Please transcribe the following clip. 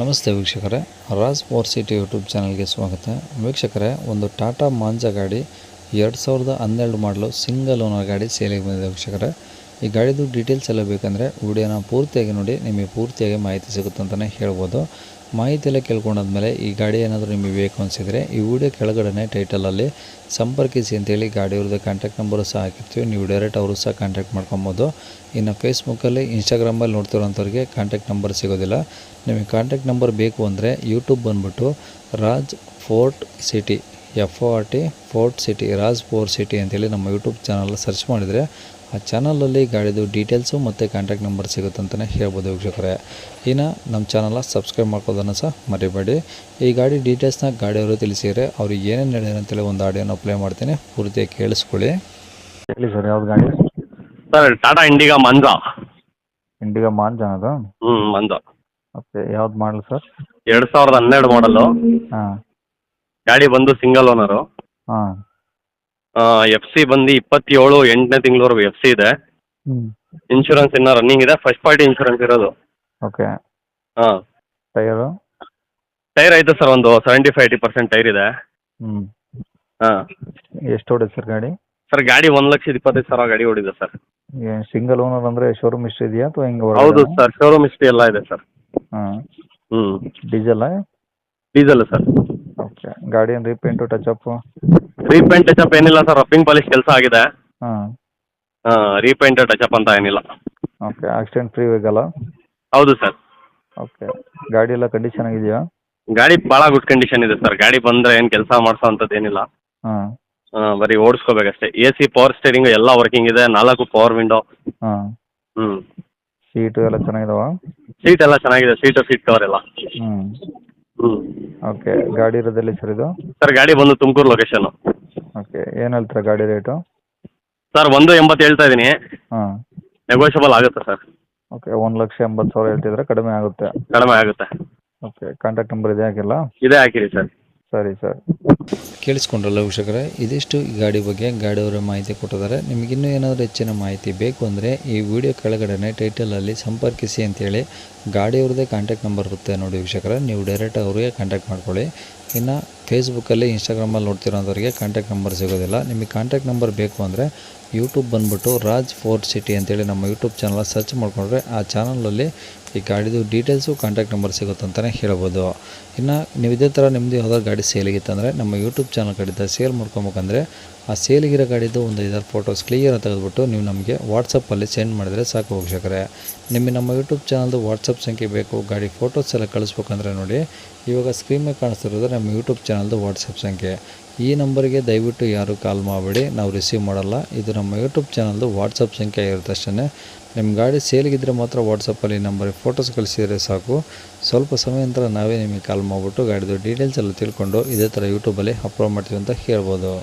ನಮಸ್ತೆ ವೀಕ್ಷಕರೇ, Raj four city YouTube ಚಾನಲ್ಗೆ ಸ್ವಾಗತ. ವೀಕ್ಷಕರೇ, ಒಂದು ಟಾಟಾ ಮಾಂಜಾ ಗಾಡಿ, ಎರಡು ಸಾವಿರದ ಹನ್ನೆರಡು ಮಾಡಲು ಸಿಂಗಲ್ ಓನರ್ ಗಾಡಿ ಸೇಲಿಗೆ ಬಂದಿದೆ ವೀಕ್ಷಕರೇ. ಈ ಗಾಡಿದು ಡೀಟೇಲ್ಸ್ ಎಲ್ಲ ಬೇಕಂದರೆ ವಿಡಿಯೋನ ಪೂರ್ತಿಯಾಗಿ ನೋಡಿ, ನಿಮಗೆ ಪೂರ್ತಿಯಾಗಿ ಮಾಹಿತಿ ಸಿಗುತ್ತೆ ಅಂತಲೇ ಹೇಳ್ಬೋದು. ಮಾಹಿತಿ ಎಲ್ಲ ಕೇಳ್ಕೊಂಡಾದ್ಮೇಲೆ ಈ ಗಾಡಿ ಏನಾದರೂ ನಿಮಗೆ ಬೇಕು ಅನಿಸಿದರೆ ಈ ವಿಡಿಯೋ ಕೆಳಗಡೆ ಟೈಟಲಲ್ಲಿ ಸಂಪರ್ಕಿಸಿ ಅಂತೇಳಿ ಗಾಡಿಯವ್ರದ್ದು ಕಾಂಟ್ಯಾಕ್ಟ್ ನಂಬರು ಸಹ ಹಾಕಿರ್ತೀವಿ. ನೀವು ಡೈರೆಕ್ಟ್ ಅವರು ಸಹ ಕಾಂಟ್ಯಾಕ್ಟ್ ಮಾಡ್ಕೊಬೋದು. ಇನ್ನು ಫೇಸ್ಬುಕ್ಕಲ್ಲಿ ಇನ್ಸ್ಟಾಗ್ರಾಮಲ್ಲಿ ನೋಡ್ತಿರೋಂಥವ್ರಿಗೆ ಕಾಂಟ್ಯಾಕ್ಟ್ ನಂಬರ್ ಸಿಗೋದಿಲ್ಲ. ನಿಮಗೆ ಕಾಂಟ್ಯಾಕ್ಟ್ ನಂಬರ್ ಬೇಕು ಅಂದರೆ ಯೂಟ್ಯೂಬ್ ಬಂದುಬಿಟ್ಟು Raj fort city F O R T fort city, Raj fort city ಅಂತೇಳಿ ನಮ್ಮ ಯೂಟ್ಯೂಬ್ ಚಾನಲ್ ಸರ್ಚ್ ಮಾಡಿದರೆ ಆ ಚಾನಲಲ್ಲಿ ಗಾಡಿದು ಡೀಟೇಲ್ಸು ಮತ್ತು ಕಾಂಟ್ಯಾಕ್ಟ್ ನಂಬರ್ ಸಿಗುತ್ತೆ ಅಂತಲೇ ಹೇಳ್ಬೋದು ವೀಕ್ಷಕರೇ. ಇನ್ನು ನಮ್ಮ ಚಾನಲ್ನ ಸಬ್ಸ್ಕ್ರೈಬ್ ಮಾಡ್ಕೋದನ್ನು ಸಹ ಮರಿಬೇಡಿ. ಈ ಗಾಡಿ ಡೀಟೇಲ್ಸ್ನ ಗಾಡಿಯವರು ತಿಳಿಸಿದರೆ ಅವ್ರಿಗೆ ಏನೇನು ಹೇಳಿದ್ರು ಅಂತೇಳಿ ಒಂದು ಆಡಿಯೋನ ಪ್ಲೇ ಮಾಡ್ತೀನಿ. ಪೂರ್ತಿಯಾಗಿ ಕೇಳಿಸ್ಕೊಳ್ಳಿ. ಹೇಳಿ ಸರ್ ಯಾವ್ದು ಗಾಡಿ? Sir Tata Indigo Manza. Indigo ಮಾಂಜಾನ ಅದು? ಹ್ಮ್ ಮಂಜ. ಓಕೆ ಯಾವ್ದು ಮಾಡಲ್ ಸರ್? ಎರಡು ಸಾವಿರದ ಹನ್ನೆರಡು ಮಾಡಲು. ಹಾಂ. ಗಾಡಿ ಬಂದು ಸಿಂಗಲ್ ಓನರು. ಹಾಂ. ಎಫ್ ಸಿ ಬಂದು ಇಪ್ಪತ್ತೇಳು ಎಂಟನೇ ತಿಂಗಳವರೆಗೂ ಎಫ್ ಸಿ ಇದೆ. ಇನ್ಶೂರೆನ್ಸ್ ಇನ್ನ ರನ್ನಿಂಗ್ ಇದೆ. ಫಸ್ಟ್ ಪಾರ್ಟಿ ಇನ್ಶೂರೆನ್ಸ್ ಇರೋದು. ಓಕೆ ಹಾಂ ಟೈರು ಟೈರ್ ಐತೆ ಸರ್ ಒಂದು. Seventy five eighty percent tyre ಇದೆ. ಹ್ಞೂ ಹಾಂ ಎಷ್ಟು ಹೊಡೆದು ಸರ್ ಗಾಡಿ? ಸರ್ ಗಾಡಿ ಒಂದು ಲಕ್ಷದ ಇಪ್ಪತ್ತೈದು ಸಾವಿರ ಗಾಡಿ ಓಡಿದೆ ಸರ್. ಸಿಂಗಲ್ ಓನರ್ ಅಂದ್ರೆ ಶೋರೂಮ್ ಇಷ್ಟು ಇದೆಯಾ ಅಥವಾ ಹಿಂಗೆ ಹೌದು ಸರ್ ಶೋರೂಮ್ ಇಷ್ಟ ಎಲ್ಲ ಇದೆ ಸರ್. ಹಾಂ. ಹ್ಞೂ ಡೀಸೆಲ್ಲ ಡೀಸೆಲ್ ಸರ್. ಓಕೆ ಗಾಡಿ ಏನು repaint touch up repaint touch up ಏನಿಲ್ಲ ಸರ್ ರಫಿಂಗ್ ಪಾಲಿಶ್ ಕೆಲಸ ಆಗಿದೆ. ಹಾಂ. ಟಚ್ ರೀಪೇಂಟ್ ಟಚಪ್ ಅಂತ ಏನಿಲ್ಲ. ಓಕೆ ಆಕ್ಸಿಡೆಂಟ್ ಫ್ರೀ ವೆಹಿಕಲ್ಲ ಹೌದು ಸರ್ ಓಕೆ ಗಾಡಿ ಎಲ್ಲ ಕಂಡೀಷನ್ ಆಗಿದೆಯಾ? ಗಾಡಿ ಭಾಳ ಗುಡ್ ಕಂಡೀಷನ್ ಇದೆ ಸರ್ ಗಾಡಿ ಬಂದ್ರೆ ಏನು ಕೆಲಸ ಮಾಡಿಸೋ ಅಂಥದ್ದು ಏನಿಲ್ಲ. ಹಾಂ. ಬರೀ ಓಡಿಸ್ಕೋಬೇಕಷ್ಟೇ. ಎ ಸಿ ಪವರ್ ಸ್ಟೇರಿಂಗು ಎಲ್ಲ ವರ್ಕಿಂಗ್ ಇದೆ ನಾಲ್ಕು ಪವರ್ ವಿಂಡೋ ಹಾಂ. ಹ್ಞೂ ಸೀಟು ಎಲ್ಲ ಚೆನ್ನಾಗಿದಾವ? ಸೀಟ್ ಎಲ್ಲ ಚೆನ್ನಾಗಿದೆ ಸೀಟು ಸೀಟ್ ಕವರ್ ಎಲ್ಲ. ಹ್ಞೂ ಹ್ಞೂ ಓಕೆ ಗಾಡಿ ಇರೋದೆಲ್ಲಿ ಸರ್ ಇದು? ಸರ್ ಗಾಡಿ ಬಂದು ತುಮಕೂರು ಲೊಕೇಶನು ಓಕೆ ಏನು ಹೇಳ್ತೀರಾ ಗಾಡಿ ರೇಟು? ಸರ್ ಒಂದು ಎಂಬತ್ತು ಹೇಳ್ತಾ ಇದ್ದೀನಿ. ಹಾಂ. ನೆಗೋಷಿಯಬಲ್ ಆಗುತ್ತೆ ಸರ್. ಓಕೆ ಒಂದು ಲಕ್ಷ ಎಂಬತ್ತು ಸಾವಿರ ಹೇಳ್ತಿದ್ರೆ ಕಡಿಮೆ ಆಗುತ್ತೆ. ಕಡಿಮೆ ಆಗುತ್ತೆ. ಓಕೆ ಕಾಂಟ್ಯಾಕ್ಟ್ ನಂಬರ್ ಇದೆ ಹಾಕಿಲ್ಲ? ಇದೇ ಹಾಕಿರಿ ಸರ್. ಸರಿ ಸರ್. ಕೇಳಿಸ್ಕೊಂಡ್ರಲ್ಲ ವೀಕ್ಷಕರೇ ಇದಿಷ್ಟು ಈ ಗಾಡಿ ಬಗ್ಗೆ ಗಾಡಿಯವರ ಮಾಹಿತಿ ಕೊಟ್ಟಿದ್ದಾರೆ. ನಿಮಗಿನ್ನೂ ಏನಾದರೂ ಹೆಚ್ಚಿನ ಮಾಹಿತಿ ಬೇಕು ಅಂದರೆ ಈ ವಿಡಿಯೋ ಕೆಳಗಡೆ ಟೈಟಲಲ್ಲಿ ಸಂಪರ್ಕಿಸಿ ಅಂತೇಳಿ ಗಾಡಿಯವ್ರದ್ದೇ ಕಾಂಟ್ಯಾಕ್ಟ್ ನಂಬರ್ ಇರುತ್ತೆ ನೋಡಿ ವೀಕ್ಷಕರೇ. ನೀವು ಡೈರೆಕ್ಟ್ ಅವರಿಗೆ ಕಾಂಟ್ಯಾಕ್ಟ್ ಮಾಡ್ಕೊಳ್ಳಿ. ಇನ್ನು ಫೇಸ್ಬುಕ್ಕಲ್ಲಿ ಇನ್ಸ್ಟಾಗ್ರಾಮಲ್ಲಿ ನೋಡ್ತಿರೋಂಥವ್ರಿಗೆ ಕಾಂಟ್ಯಾಕ್ಟ್ ನಂಬರ್ ಸಿಗೋದಿಲ್ಲ. ನಿಮಗೆ ಕಾಂಟ್ಯಾಕ್ಟ್ ನಂಬರ್ ಬೇಕು ಅಂದರೆ ಯೂಟ್ಯೂಬ್ ಬಂದುಬಿಟ್ಟು ರಾಜ್ ಫೋರ್ಟ್ ಸಿಟಿ ಅಂತೇಳಿ ನಮ್ಮ ಯೂಟ್ಯೂಬ್ ಚಾನಲ್ ಸರ್ಚ್ ಮಾಡಿಕೊಂಡ್ರೆ ಆ ಚಾನಲಲ್ಲಿ ಈ ಗಾಡಿದು ಡೀಟೇಲ್ಸು ಕಾಂಟ್ಯಾಕ್ಟ್ ನಂಬರ್ ಸಿಗುತ್ತೆ ಅಂತಲೇ ಹೇಳ್ಬೋದು. ಇನ್ನು ನೀವು ಇದೇ ಥರ ನಿಮ್ಮದು ಯಾವ್ದಾದ್ರು ಗಾಡಿ ಸೇಲಿಗಿತ್ತಂದರೆ ನಮ್ಮ ಯೂಟ್ಯೂಬ್ ಚಾನಲ್ ಕಡೆಯಿಂದ ಸೇಲ್ ಮಾಡ್ಕೊಬೇಕಂದ್ರೆ ಆ ಸೇಲಿಗಿರೋ ಗಾಡಿದು ಒಂದು ಐದಾರು ಫೋಟೋಸ್ ಕ್ಲಿಯರ್ ತೆಗೆದುಬಿಟ್ಟು ನೀವು ನಮಗೆ ವಾಟ್ಸಪ್ಪಲ್ಲಿ ಸೆಂಡ್ ಮಾಡಿದರೆ ಸಾಕು ವೀಕ್ಷಕರೇ. ನಿಮಗೆ ನಮ್ಮ ಯೂಟ್ಯೂಬ್ ಚಾನಲ್ದು ವಾಟ್ಸಪ್ ಸಂಖ್ಯೆ ಬೇಕು, ಗಾಡಿ ಫೋಟೋಸ್ ಎಲ್ಲ ಕಳಿಸ್ಬೇಕಂದ್ರೆ ನೋಡಿ. ಇವಾಗ ಸ್ಕ್ರೀನ್ ಮೇಲೆ ಕಾಣಿಸ್ತಿರೋದು ನಮ್ಮ ಯೂಟ್ಯೂಬ್ ಚಾನಲ್ದು ವಾಟ್ಸಪ್ ಸಂಖ್ಯೆ. ಈ ನಂಬರಿಗೆ ದಯವಿಟ್ಟು ಯಾರು ಕಾಲ್ ಮಾಡಬೇಡಿ, ನಾವು ರಿಸೀವ್ ಮಾಡಲ್ಲ. ಇದು ನಮ್ಮ ಯೂಟ್ಯೂಬ್ ಚಾನಲ್ದು ವಾಟ್ಸಪ್ ಸಂಖ್ಯೆ ಇರುತ್ತೆ ಅಷ್ಟೇ ನಿಮ್ಮ ಗಾಡಿ ಸೇಲಿಗಿದ್ರೆ ಮಾತ್ರ ವಾಟ್ಸಪ್ಪಲ್ಲಿ ನಂಬರಿಗೆ ಫೋಟೋಸ್ ಕಳಿಸಿದರೆ ಸಾಕು. ಸ್ವಲ್ಪ ಸಮಯ ನಂತರ ನಾವೇ ನಿಮಗೆ ಕಾಲ್ ಮಾಡಿಬಿಟ್ಟು ಗಾಡಿದು ಡೀಟೇಲ್ಸ್ ಎಲ್ಲ ತಿಳ್ಕೊಂಡು ಇದೇ ಥರ ಯೂಟ್ಯೂಬಲ್ಲಿ ಅಪ್ಲೋಡ್ ಮಾಡ್ತೀವಿ ಅಂತ ಹೇಳ್ಬೋದು.